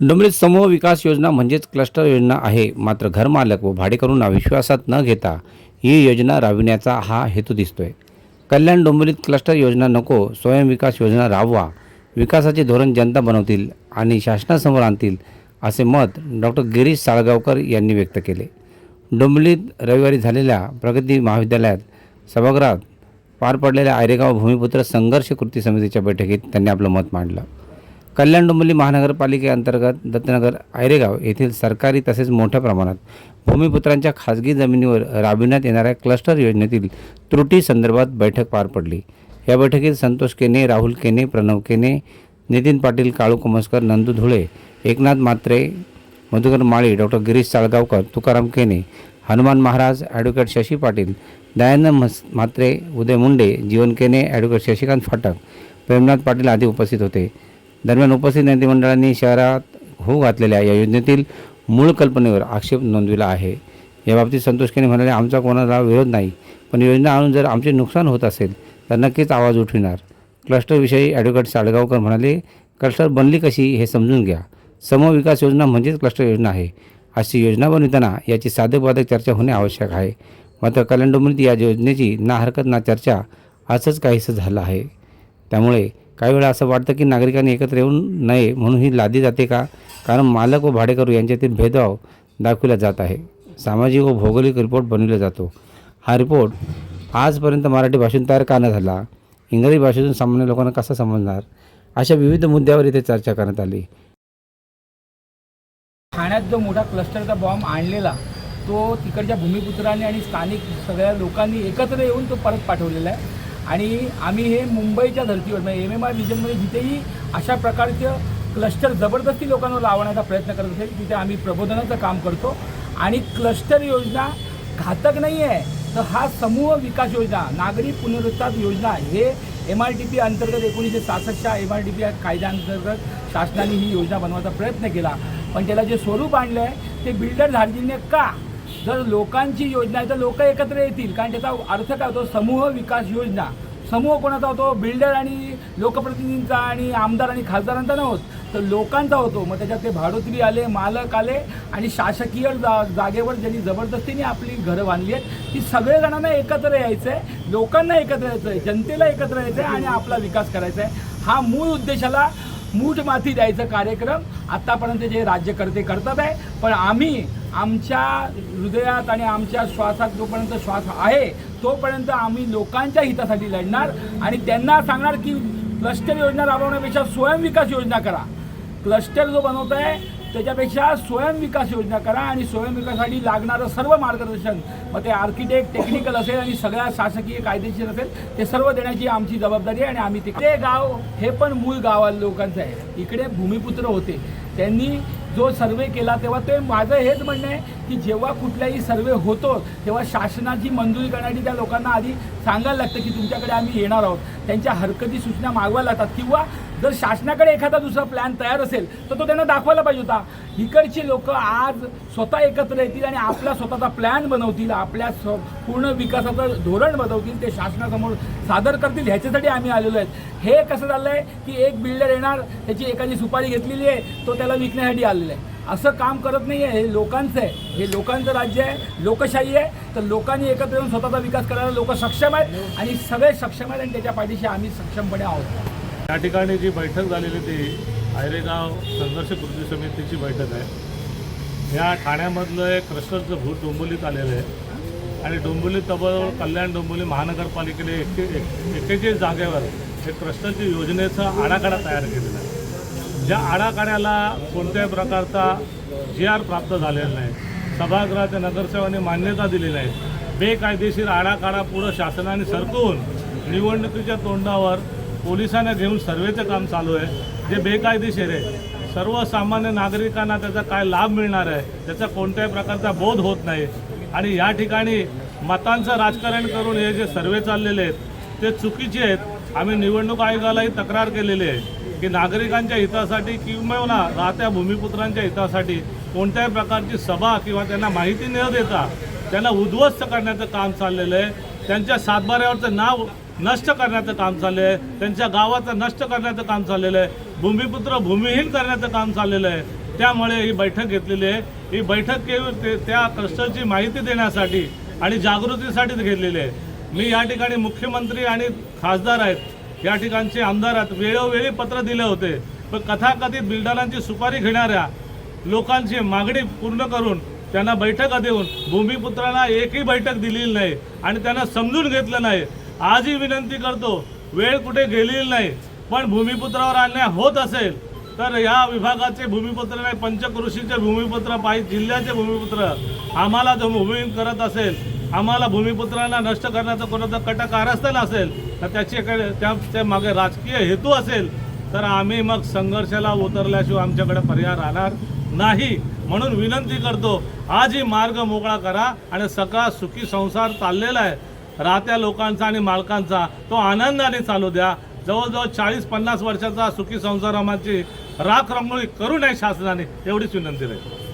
डोंबिवलीत समूह विकास योजना म्हणजेच क्लस्टर योजना आहे. मात्र घरमालक व भाडेकरूंना विश्वासात न घेता ही योजना राबविण्याचा हा हेतू दिसतोय. कल्याण डोंबिवलीत क्लस्टर योजना नको स्वयंविकास योजना राबवा विकासाचे धोरण जनता बनवतील आणि शासनासमोर आणतील असे मत डॉक्टर गिरीश साळगावकर यांनी व्यक्त केले. डोंबिवलीत रविवारी झालेल्या प्रगती महाविद्यालयात सभागृहात पार पडलेल्या आयरेगाव भूमिपुत्र संघर्ष कृती समितीच्या बैठकीत त्यांनी आपलं मत मांडलं. कल्याण डोंबिवली महानगरपालिकेअंतर्गत दत्तनगर आयरेगाव येथील सरकारी तसेच मोठ्या प्रमाणात भूमिपुत्रांच्या खाजगी जमिनीवर राबविण्यात येणाऱ्या क्लस्टर योजनेतील त्रुटी संदर्भात बैठक पार पडली. या बैठकीत संतोष केने राहुल केने प्रणव केने नितीन पाटील काळू कुमस्कर नंदू धुळे एकनाथ मात्रे मधुकर माळी डॉक्टर गिरीश साळगावकर तुकाराम केने हनुमान महाराज ॲडव्होकेट शशी पाटील दयानंद मस मात्रे उदय मुंडे जीवन केने ॲडव्होकेट शशिकांत फाटक प्रेमनाथ पाटील आदी उपस्थित होते. दरम्यान उपस्थित नेते मंडळांनी शहरात होऊ घातलेल्या या योजनेतील मूळ कल्पनेवर आक्षेप नोंदविला आहे. याबाबतीत संतोष केने म्हणाले आमचा कोणाला विरोध नाही पण योजना आणून जर आमचे नुकसान होत असेल तर नक्कीच आवाज उठविणार. क्लस्टरविषयी ॲडव्होकेट साळगावकर म्हणाले क्लस्टर बनली कशी हे समजून घ्या. समविकास विकास योजना म्हणजेच क्लस्टर योजना आहे. अशी योजना बनविताना याची साधकबाधक चर्चा होणे आवश्यक आहे. मात्र कल्याण या योजनेची ना हरकत ना चर्चा असंच काहीसं झालं आहे. त्यामुळे काही वेळा असं वाटतं की नागरिकांनी एकत्र येऊन नये म्हणून ही लादी जाते का? कारण मालक व भाडेकरू यांच्यातील भेदभाव दाखविला जात आहे. सामाजिक व भौगोलिक रिपोर्ट बनविला जातो. हा रिपोर्ट आजपर्यंत मराठी भाषेतून तयार का न झाला? इंग्रजी भाषेतून सामान्य लोकांना कसा समजणार? अशा विविध मुद्द्यावर इथे चर्चा करण्यात आली. ठाण्यात जो मोठा क्लस्टरचा बॉम्ब आणलेला तो तिकडच्या भूमिपुत्रांनी आणि स्थानिक सगळ्या लोकांनी एकत्र येऊन तो परत पाठवलेला आहे. आणि आम्ही हे मुंबईच्या धर्तीवर म्हणजे एम एम आर रिजनमध्ये जिथेही अशा प्रकारचं क्लस्टर जबरदस्ती लोकांना लावण्याचा प्रयत्न करत असेल तिथे आम्ही प्रबोधनाचं काम करतो. आणि क्लस्टर योजना घातक नाही आहे तर हा समूह विकास योजना नागरी पुनरुत्थान योजना हे एम आर टी पी अंतर्गत एकोणीसशे सासष्टच्या एम आर टी पी कायद्याअंतर्गत शासनाने ही योजना बनवायचा प्रयत्न केला. पण त्याला जे स्वरूप आणलं आहे ते बिल्डर धार्जिने का? जर लोकांची योजना आहे तर लोक एकत्र येतील. कारण त्याचा अर्थ काय होतो? समूह विकास योजना. समूह कोणाचा होतो? बिल्डर आणि लोकप्रतिनिधींचा आणि आमदार आणि खासदारांचा नव्हत होत तर लोकांचा होतो. मग त्याच्यात ते भाडोत्री आले मालक आले आणि शासकीय जा जागेवर ज्यांनी जबरदस्तीने आपली घरं बांधली आहेत ती सगळेजणांना एकत्र यायचं आहे लोकांना एकत्र यायचं आहे जनतेला एकत्र यायचं आहे आणि आपला विकास करायचा आहे हा मूळ उद्देशाला मूठ माती द्यायचा कार्यक्रम आत्तापर्यंत जे राज्यकर्ते करतात आहे. पण आम्ही आमच्या हृदयात आणि आमच्या श्वासात जोपर्यंत श्वास आहे तोपर्यंत आम्ही लोकांच्या हितासाठी लढणार आणि त्यांना सांगणार की क्लस्टर योजना राबवण्यापेक्षा स्वयंविकास योजना करा. क्लस्टर जो बनवत आहे त्याच्यापेक्षा स्वयंविकास योजना करा आणि स्वयंविकासासाठी लागणारं सर्व मार्गदर्शन मग ते आर्किटेक्ट टेक्निकल असेल आणि सगळ्या शासकीय कायदेशीर असेल ते सर्व देण्याची आमची जबाबदारी आहे आणि आम्ही तिकडे गाव हे पण मूळ गावा लोकांचं आहे. इकडे भूमिपुत्र होते. त्यांनी जो सर्वे केला तेव्हा ते माझं हेच म्हणणं आहे की जेव्हा कुठलाही सर्वे होतो तेव्हा शासनाची मंजुरी करण्यासाठी त्या लोकांना आधी सांगायला लागतं की तुमच्याकडे आम्ही येणार आहोत. त्यांच्या हरकती सूचना मागवायला लागतात किंवा जर शासनाकडे एखादा दुसरा प्लॅन तयार असेल तर तो त्यांना दाखवायला पाहिजे होता. इकडची लोक आज स्वतः एकत्र येतील आणि आपला स्वतःचा प्लॅन बनवतील आपल्या स्व पूर्ण विकासाचं धोरण बनवतील ते शासनासमोर सादर करतील ह्याच्यासाठी आम्ही आलेलो आहेत. हे कसं झालं आहे की एक बिल्डर येणार त्याची एखादी सुपारी घेतलेली आहे तो त्याला विकण्यासाठी आलेला आहे. असं काम करत नाही आहे हे लोकांचं आहे. हे लोकांचं राज्य आहे लोकशाही आहे. तर लोकांनी एकत्र येऊन स्वतःचा विकास करायला लोक सक्षम आहेत आणि सगळे सक्षम आहेत आणि त्याच्या पाठीशी आम्ही सक्षमपणे आहोत. या ठिकाणी जी बैठक झालेली ती आयरेगाव संघर्ष कृती समितीची बैठक आहे. या ठाण्यामधलं एक क्लस्टरचं भूत डोंबोलीत आलेलं आहे. आणि डोंबोली तबल कल्याण डोंबोली महानगरपालिकेने एके एक- एकेचाळीस जागेवर हे क्लस्टरची योजनेचा आराखडा तयार केलेला आहे. ज्या आराखड्याला कोणत्याही प्रकारचा जी आर प्राप्त झालेला नाही सभागृहाच्या नगरसेवांनी मान्यता दिली नाही बेकायदेशीर आराखडा पुढं शासनाने सरकवून निवडणुकीच्या तोंडावर पोलिसांना घेऊन सर्वेचं काम चालू आहे. जे बेकायदेशीर आहे. सर्वसामान्य नागरिकांना त्याचा काय लाभ मिळणार आहे? त्याचा कोणत्याही प्रकारचा बोध होत नाही. आणि या ठिकाणी मतांचं राजकारण करून हे जे सर्वे चाललेले आहेत ते चुकीचे आहेत. आम्ही निवडणूक आयोगालाही तक्रार केलेली आहे की नागरिकांच्या हितासाठी किंवा राहत्या भूमिपुत्रांच्या हितासाठी कोणत्याही प्रकारची सभा किंवा त्यांना माहिती न देता त्यांना उद्ध्वस्त करण्याचं काम चाललेलं आहे. त्यांच्या सातबाऱ्यावरचं नाव नष्ट करण्याचं काम चाललं आहे त्यांच्या गावाचं नष्ट करण्याचं काम चाललेलं आहे. भूमिपुत्र भूमिहीन करण्याचं काम चाललेलं आहे. त्यामुळे ही बैठक घेतलेली आहे. ही बैठक केवळ ते- त्या क्लस्टरची माहिती देण्यासाठी आणि जागृतीसाठीच घेतलेली आहे. मी या ठिकाणी मुख्यमंत्री आणि खासदार आहेत. या ठिकाणचे आमदार आहेत. वेळोवेळी पत्र दिले होते. पण कथाकथित बिल्डरांची सुपारी घेणाऱ्या लोकांची मागणी पूर्ण करून त्यांना बैठका देऊन भूमिपुत्रांना एकही बैठक दिलेली नाही आणि त्यांना समजून घेतलं नाही. आजही विनंती करतो वेळ कुठे गेलेली नाही पण भूमिपुत्रावर अन्याय होत असेल तर या विभागाचे भूमिपुत्र नाही पंचकृषीचे भूमिपुत्र पाहिजे जिल्ह्याचे भूमिपुत्र आम्हाला जो भूमिहीन करत असेल आम्हाला भूमिपुत्रांना नष्ट करण्याचा कोणाचा कटक कारस्थान असेल तर त्याच्याकडे त्या त्या मागे राजकीय हेतू असेल तर आम्ही मग संघर्षाला उतरल्याशिवाय आमच्याकडे पर्याय राहणार नाही. म्हणून विनंती करतो आजही मार्ग मोकळा करा आणि सगळा सुखी संसार चाललेला आहे. राहत्या लोकांचा आणि मालकांचा तो आनंदाने चालू द्या. जवळजवळ चाळीस पन्नास वर्षाचा सुखी संसारामाची राख रांगोळी करू नये शासनाने एवढीच विनंती राहील.